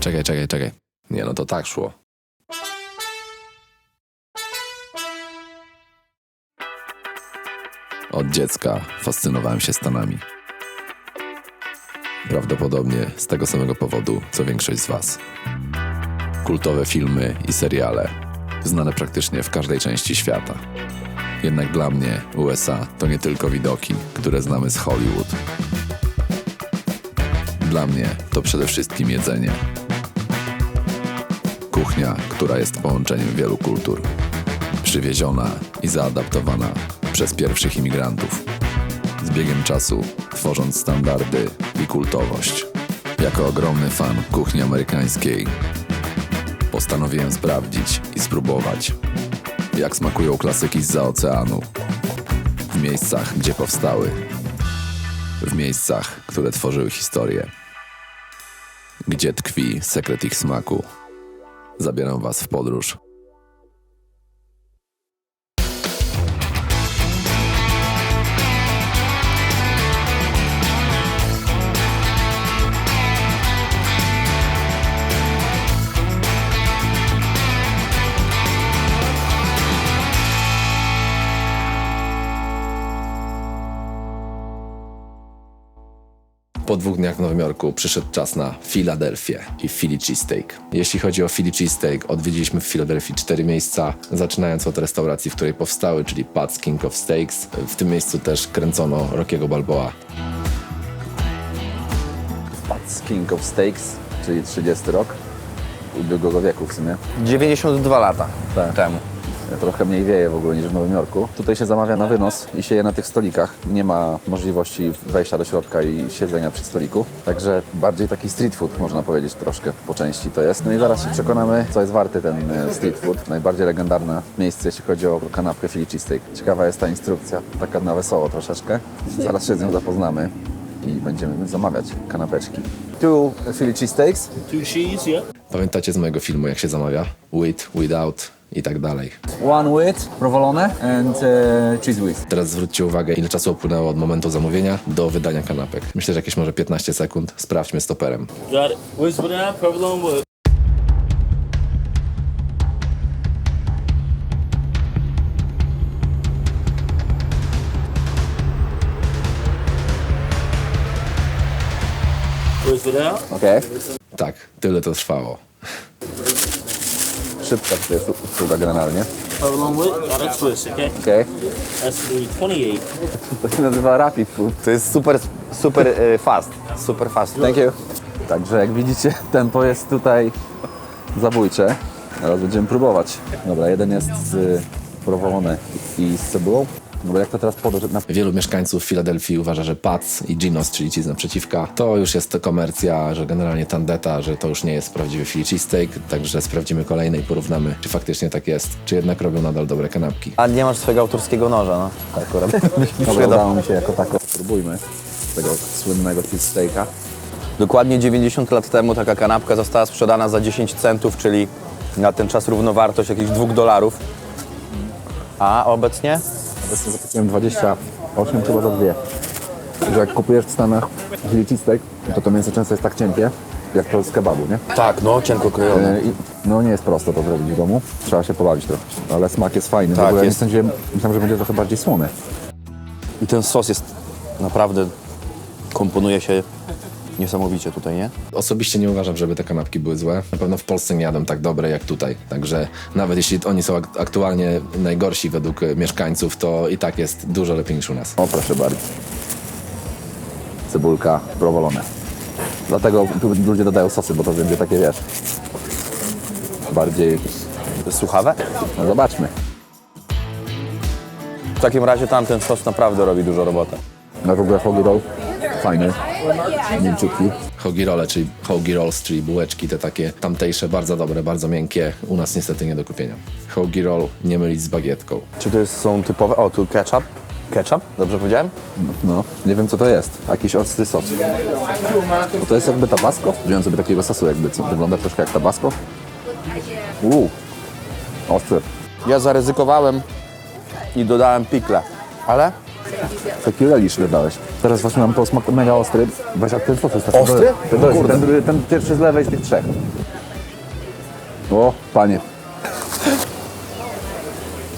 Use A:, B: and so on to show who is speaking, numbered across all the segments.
A: czekaj, czekaj, czekaj. Nie, no to tak szło. Od dziecka fascynowałem się Stanami. Prawdopodobnie z tego samego powodu, co większość z Was. Kultowe filmy i seriale, znane praktycznie w każdej części świata. Jednak dla mnie USA to nie tylko widoki, które znamy z Hollywood. Dla mnie to przede wszystkim jedzenie. Kuchnia, która jest połączeniem wielu kultur. Przywieziona i zaadaptowana przez pierwszych imigrantów. Z biegiem czasu tworząc standardy i kultowość. Jako ogromny fan kuchni amerykańskiej postanowiłem sprawdzić i spróbować, jak smakują klasyki z oceanu. W miejscach, gdzie powstały. W miejscach, które tworzyły historię. Gdzie tkwi sekret ich smaku. Zabieram Was w podróż dwóch dniach w Nowym Jorku przyszedł czas na Filadelfię i Philly Cheesesteak. Jeśli chodzi o Philly Cheesesteak, odwiedziliśmy w Filadelfii cztery miejsca, zaczynając od restauracji, w której powstały, czyli Pat's King of Steaks. W tym miejscu też kręcono Rockiego Balboa.
B: Pat's King of Steaks, czyli 30 rok ubiegłego wieku w sumie.
C: 92 lata
B: Tak.
C: temu.
B: Trochę mniej wieje w ogóle niż w Nowym Jorku. Tutaj się zamawia na wynos i się je na tych stolikach. Nie ma możliwości wejścia do środka i siedzenia przy stoliku. Także bardziej taki street food, można powiedzieć troszkę po części to jest. No i zaraz się przekonamy, co jest warty ten e, street food. Najbardziej legendarne miejsce, jeśli chodzi o kanapkę Philly Cheesesteak. Ciekawa jest ta instrukcja, taka na wesoło troszeczkę. Zaraz się z nią zapoznamy i będziemy zamawiać kanapeczki. Two Philly Cheesesteaks.
D: Two cheese, yeah.
A: Pamiętacie z mojego filmu, jak się zamawia? With, without i tak dalej.
B: One with provolone and uh, cheese with.
A: Teraz zwróćcie uwagę, ile czasu upłynęło od momentu zamówienia do wydania kanapek. Myślę, że jakieś może 15 sekund. Sprawdźmy stoperem.
D: Got it. With? Provolone with that?
B: Okej.
A: Tak, tyle to trwało.
B: Szybka to jest usługa generalnie.
D: A twist, okay?
B: Okej.
D: That's the 28.
B: To się nazywa rapid food.
C: To jest super, super y, fast. Super fast.
B: Thank you. Także jak widzicie, tempo jest tutaj zabójcze. Teraz będziemy próbować. Dobra, jeden jest z provolone i z cebułą. Dobra, jak to teraz podać? Na...
A: Wielu mieszkańców Filadelfii uważa, że Pats i Ginos, czyli cheese naprzeciwka, to już jest komercja, że generalnie tandeta, że to już nie jest prawdziwy Philly cheesesteak, także sprawdzimy kolejne i porównamy, czy faktycznie tak jest, czy jednak robią nadal dobre kanapki.
C: A nie masz swojego autorskiego noża, no. Tak akurat.
B: Dobra, udało mi się jako tako. Spróbujmy tego słynnego cheesesteaka.
C: Dokładnie 90 lat temu taka kanapka została sprzedana za 10 centów, czyli na ten czas równowartość jakichś 2 dolarów. A obecnie?
B: Obecnie zapłaciłem 28 chyba za dwie. Że jak kupujesz w Stanach Philly cheesesteak, to to mięso często jest tak cienkie, jak to z kebabu, nie?
C: Tak, no, cienko krojone.
B: E, I, no nie jest prosto to zrobić w domu. Trzeba się pobawić trochę. Ale smak jest fajny.
C: Tak,
B: w ogóle
C: jest.
B: nie sądziłem, myślałem, że będzie trochę bardziej słony.
C: I ten sos jest naprawdę, komponuje się niesamowicie tutaj, nie?
A: Osobiście nie uważam, żeby te kanapki były złe. Na pewno w Polsce nie jadłem tak dobre jak tutaj, także nawet jeśli oni są ak- aktualnie najgorsi według e, mieszkańców, to i tak jest dużo lepiej niż u nas.
B: O, proszę bardzo. Cebulka prowolone. Dlatego tu ludzie dodają sosy, bo to będzie takie, wiesz, bardziej...
C: Słuchawe?
B: No zobaczmy.
C: W takim razie tamten sos naprawdę robi dużo roboty.
B: Na w ogóle hoagie roll, fajny, mięciutki.
A: Hoagie rolle, czyli hoagie rolls, czyli bułeczki te takie tamtejsze, bardzo dobre, bardzo miękkie. U nas niestety nie do kupienia. Hoagie roll nie mylić z bagietką.
C: Czy to jest, są typowe... O, tu ketchup. Ketchup? Dobrze powiedziałem?
B: No, nie wiem co to jest. Jakiś ostry sos. Bo to jest jakby tabasco? Wziąłem sobie takiego sosu jakby, co wygląda troszkę jak tabasco. Uuu, ostry.
C: Ja zaryzykowałem i dodałem pikle, ale
B: Taki reliczny dałeś. Teraz właśnie mam posmak mega ostry. Weź jak ten sos jest taki.
C: Ostry?
B: Ten, ten, ten, ten pierwszy z lewej z tych trzech. O, panie.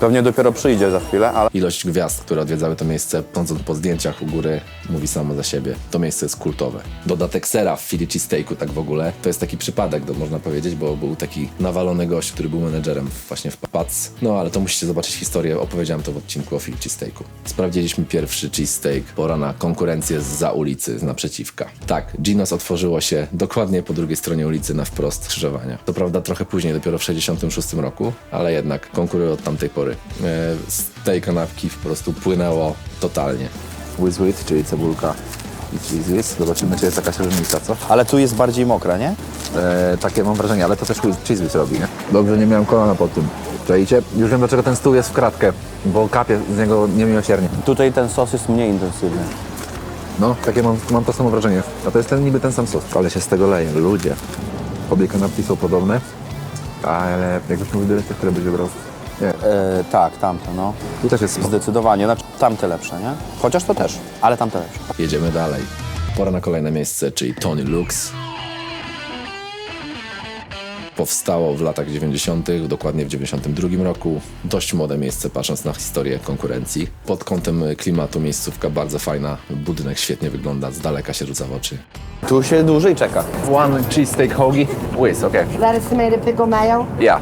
C: Pewnie dopiero przyjdzie za chwilę, ale
A: Ilość gwiazd, które odwiedzały to miejsce, sądząc po zdjęciach u góry, mówi samo za siebie. To miejsce jest kultowe. Dodatek sera w Philly Cheesesteaku tak w ogóle, to jest taki przypadek, to można powiedzieć, bo był taki nawalony gość, który był menedżerem właśnie w Pats. No ale to musicie zobaczyć historię, opowiedziałem to w odcinku o Philly Cheesesteaku. Sprawdziliśmy pierwszy cheesesteak, pora na konkurencję za ulicy, z naprzeciwka. Tak, Ginos otworzyło się dokładnie po drugiej stronie ulicy na wprost skrzyżowania. To prawda trochę później, dopiero w 66 roku, ale jednak konkuruje od tamtej pory. E, z tej kanapki po prostu płynęło totalnie.
B: With with, czyli cebulka i cheese whiz. Zobaczymy, czy jest jakaś różnica, co?
C: Ale tu jest bardziej mokra, nie?
B: E, takie mam wrażenie, ale to też cheese whiz robi, nie? Dobrze, nie miałem kolana po tym. Czajcie? Już wiem, dlaczego ten stół jest w kratkę, bo kapie z niego niemiłosiernie.
C: Tutaj ten sos jest mniej intensywny.
B: No, takie mam, mam to samo wrażenie. A to jest ten niby ten sam sos. Ale się z tego leje, ludzie. Obie kanapki są podobne, ale jakbyśmy wybierać te, które byś wybrał. Nie,
C: E, tak, tamte, no.
B: tu też jest spoko.
C: Zdecydowanie. Znaczy, tamte lepsze, nie? Chociaż to też, ale tamte lepsze.
A: Jedziemy dalej. Pora na kolejne miejsce, czyli Tony Lux. Powstało w latach 90., dokładnie w 92 roku. Dość młode miejsce, patrząc na historię konkurencji. Pod kątem klimatu miejscówka bardzo fajna, budynek świetnie wygląda, z daleka się rzuca w oczy.
C: Tu się dłużej czeka.
B: One cheesesteak hoagie with, okay.
E: Lettuce, tomato, pickle, mayo,
B: Yeah.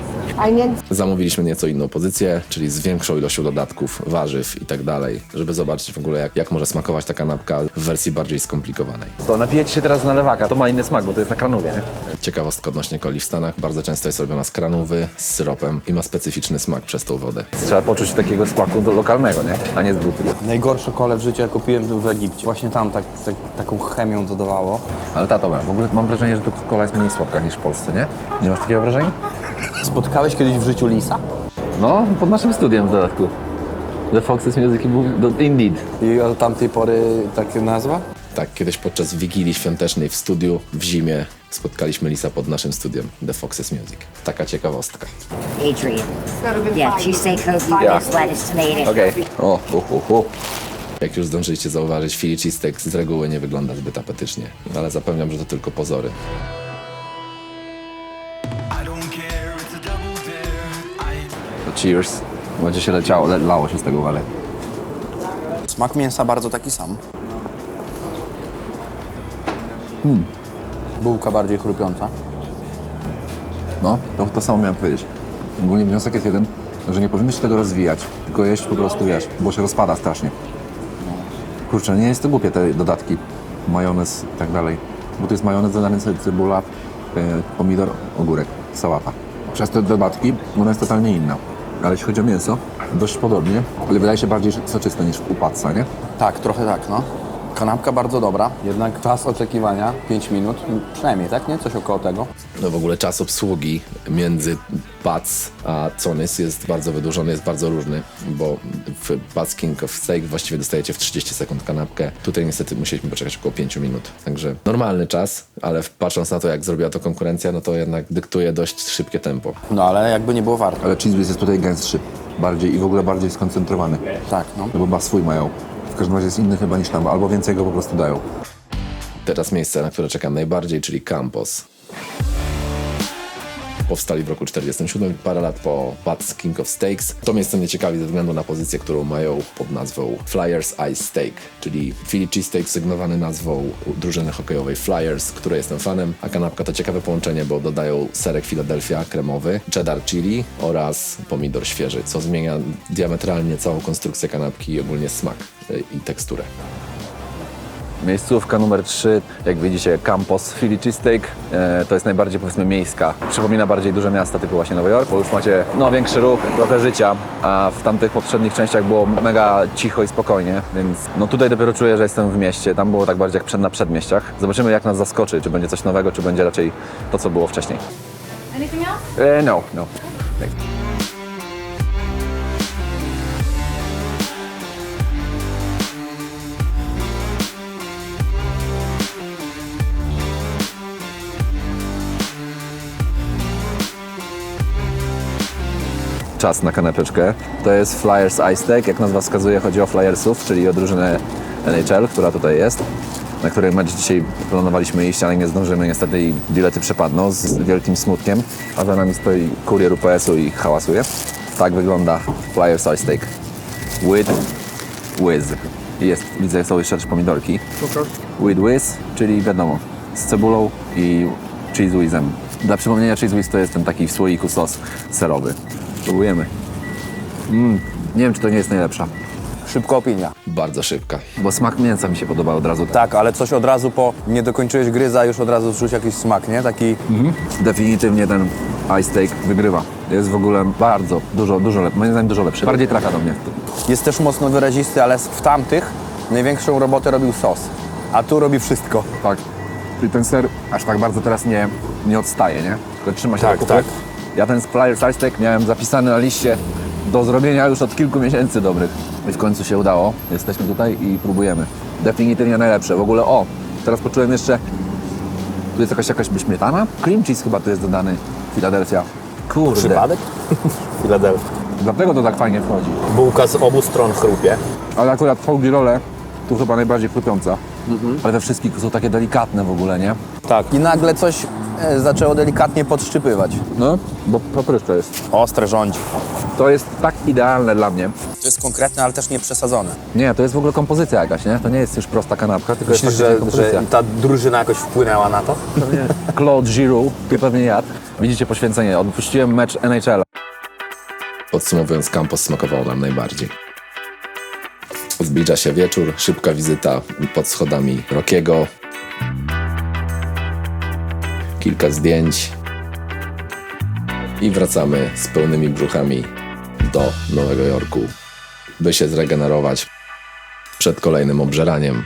A: Zamówiliśmy nieco inną pozycję, czyli z większą ilością dodatków, warzyw i tak dalej, żeby zobaczyć w ogóle jak, jak może smakować ta kanapka w wersji bardziej skomplikowanej.
B: To napijecie się teraz na lewaka, to ma inny smak, bo to jest na kranowie, nie?
A: Ciekawostka odnośnie coli w Stanach, bardzo często jest robiona z kranówy, z syropem i ma specyficzny smak przez tą wodę.
B: Trzeba poczuć takiego smaku do lokalnego, nie? A nie z buty.
C: Najgorsze kole w życiu jak kupiłem w Egipcie. Właśnie tam tak, tak, taką chemią dodawało.
B: Ale tato, w ogóle mam wrażenie, że tu kola jest mniej słodka niż w Polsce, nie? Nie masz takiego wrażenia?
C: Spotkałeś kiedyś w życiu lisa?
B: No, pod naszym studiem w dodatku. The Foxes Music Book, Indeed.
C: I od tamtej pory takie nazwa?
A: Tak, kiedyś podczas Wigilii Świątecznej w studiu w zimie spotkaliśmy Lisa pod naszym studiem The Foxes Music. Taka ciekawostka.
F: Adrian. Yeah, cheesesteak hoagie,
B: Yeah.
F: with lettuce, tomato.
B: Okej. O, hu, hu, hu.
A: Jak już zdążyliście zauważyć, Philly cheesesteak z reguły nie wygląda zbyt apetycznie, ale zapewniam, że to tylko pozory.
B: Cheers. Będzie się leciało, le, lało się z tego wale.
C: Smak mięsa bardzo taki sam. Hmm. Bułka bardziej chrupiąca.
B: No, to, to samo miałem powiedzieć. Ogólnie wniosek jest jeden, że nie powinno się tego rozwijać, tylko jeść po prostu, wiesz, bo się rozpada strasznie. Kurczę, nie jest to głupie te dodatki, majonez i tak dalej, bo to jest majonez, dodany cebula, e, pomidor, ogórek, sałata. Przez te dodatki ona jest totalnie inna. Ale jeśli chodzi o mięso, dość podobnie, ale wydaje się bardziej soczyste niż w nie?
C: Tak, trochę tak, no. Kanapka bardzo dobra, jednak czas oczekiwania 5 minut, przynajmniej, tak? Nie? Coś około tego.
A: No w ogóle czas obsługi między Pats a Conys jest bardzo wydłużony, jest bardzo różny, bo w Pats King of Steak właściwie dostajecie w 30 sekund kanapkę. Tutaj niestety musieliśmy poczekać około 5 minut. Także normalny czas, ale patrząc na to, jak zrobiła to konkurencja, no to jednak dyktuje dość szybkie tempo.
C: No ale jakby nie było warto.
B: Ale cheese whiz jest tutaj gęstszy, bardziej i w ogóle bardziej skoncentrowany.
C: Tak, no.
B: No bo ma swój mają. W każdym razie jest inny chyba niż tam, albo więcej go po prostu dają.
A: Teraz miejsce, na które czekam najbardziej, czyli Campos. Powstali w roku 47, parę lat po Pat's King of Steaks. To miejsce mnie ciekawi ze względu na pozycję, którą mają pod nazwą Flyers Ice Steak, czyli Philly cheesesteak sygnowany nazwą drużyny hokejowej Flyers, której jestem fanem, a kanapka to ciekawe połączenie, bo dodają serek Philadelphia kremowy, cheddar chili oraz pomidor świeży, co zmienia diametralnie całą konstrukcję kanapki i ogólnie smak y, i teksturę.
B: Miejscówka numer 3, jak widzicie, Campos Philly Cheesesteak. E, to jest najbardziej, powiedzmy, miejska. Przypomina bardziej duże miasta, typu właśnie Nowy Jork, bo już macie, no, większy ruch, trochę życia, a w tamtych poprzednich częściach było mega cicho i spokojnie, więc no tutaj dopiero czuję, że jestem w mieście. Tam było tak bardziej jak przed, na przedmieściach. Zobaczymy, jak nas zaskoczy, czy będzie coś nowego, czy będzie raczej to, co było wcześniej.
G: Anything else?
B: E, no, no. Thanks. Czas na kanapeczkę. To jest Flyers Ice Steak. Jak nazwa wskazuje, chodzi o Flyersów, czyli o drużynę NHL, która tutaj jest. na który mecz dzisiaj planowaliśmy iść, ale nie zdążymy niestety i bilety przepadną z wielkim smutkiem. A za nami stoi kurier UPS-u i hałasuje. Tak wygląda Flyer Soy Steak. With whiz. Jest, widzę, są jeszcze też pomidorki. With whiz, czyli wiadomo, z cebulą i cheese whizem. Dla przypomnienia, cheese whiz to jest ten taki w słoiku sos serowy. Próbujemy. Mm, nie wiem, czy to nie jest najlepsza,
C: Szybka opinia.
A: Bardzo szybka.
B: bo smak mięsa mi się podoba od razu.
C: Tak, ale coś od razu po, nie dokończyłeś gryza, już od razu czuć jakiś smak, nie? Taki,
B: Definitywnie ten ice steak wygrywa. Jest w ogóle bardzo, dużo, dużo lepszy. Moim zdaniem dużo lepszy. Bardziej trafia do mnie.
C: jest też mocno wyrazisty, ale w tamtych największą robotę robił sos. A tu robi wszystko.
B: Tak. Czyli ten ser aż tak bardzo teraz nie, nie odstaje, nie? Tylko trzyma się
C: Tak, tak.
B: Ja ten Flyer Ice Steak miałem zapisany na liście do zrobienia już od kilku miesięcy dobrych. I w końcu się udało. Jesteśmy tutaj i próbujemy. Definitywnie najlepsze. W ogóle, o, teraz poczułem jeszcze, tu jest jakaś, jakaś śmietana? Cream cheese chyba tu jest dodany. Philadelphia. Kurde.
G: Przypadek? Filadelfia.
B: Dlatego to tak fajnie wchodzi.
G: Bułka z obu stron chrupie.
B: Ale akurat hoagie role tu chyba najbardziej chrupiąca. Ale we wszystkich są takie delikatne w ogóle, nie?
C: Tak. I nagle coś zaczęło delikatnie podszczypywać.
B: No, bo papryczka jest.
C: Ostre rządzi.
B: To jest tak idealne dla mnie.
C: To jest konkretne, ale też nie przesadzone.
B: Nie, to jest w ogóle kompozycja jakaś, nie? To nie jest już prosta kanapka, tylko
G: Myślisz,
B: jest
G: że, że ta drużyna jakoś wpłynęła na to?
B: Claude Giroux tu pewnie jadł. Widzicie poświęcenie. Odpuściłem mecz NHL.
A: Podsumowując, kampus smakował nam najbardziej. Zbliża się wieczór, szybka wizyta pod schodami Rokiego. Kilka zdjęć. I wracamy z pełnymi brzuchami do Nowego Jorku, by się zregenerować przed kolejnym obżeraniem